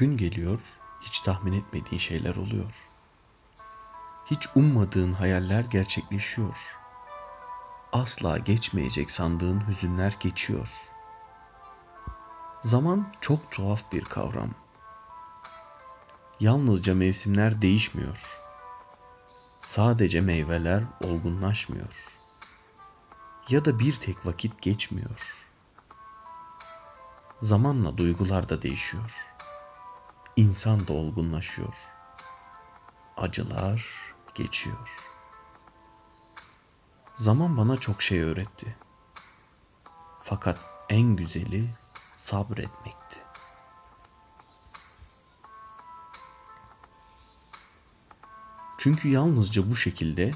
Gün geliyor, hiç tahmin etmediğin şeyler oluyor. Hiç ummadığın hayaller gerçekleşiyor. Asla geçmeyecek sandığın hüzünler geçiyor. Zaman çok tuhaf bir kavram. Yalnızca mevsimler değişmiyor. Sadece meyveler olgunlaşmıyor. Ya da bir tek vakit geçmiyor. Zamanla duygular da değişiyor. İnsan da olgunlaşıyor. Acılar geçiyor. Zaman bana çok şey öğretti. Fakat en güzeli sabretmekti. Çünkü yalnızca bu şekilde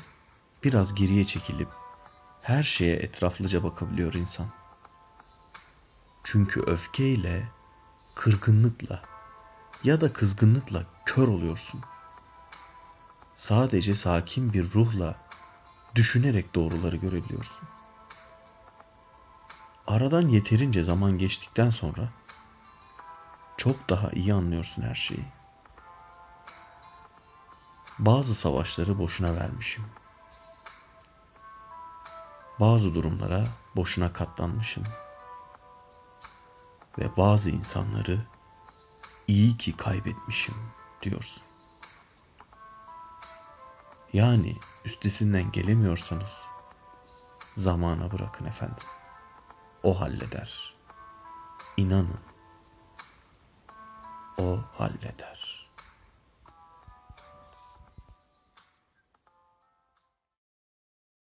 biraz geriye çekilip her şeye etraflıca bakabiliyor insan. Çünkü öfkeyle, kırgınlıkla ya da kızgınlıkla kör oluyorsun. Sadece sakin bir ruhla düşünerek doğruları görebiliyorsun. Aradan yeterince zaman geçtikten sonra çok daha iyi anlıyorsun her şeyi. Bazı savaşları boşuna vermişim. Bazı durumlara boşuna katlanmışım. Ve bazı insanları iyi ki kaybetmişim diyorsun. Yani üstesinden gelemiyorsanız zamana bırakın efendim. O halleder. İnanın. O halleder.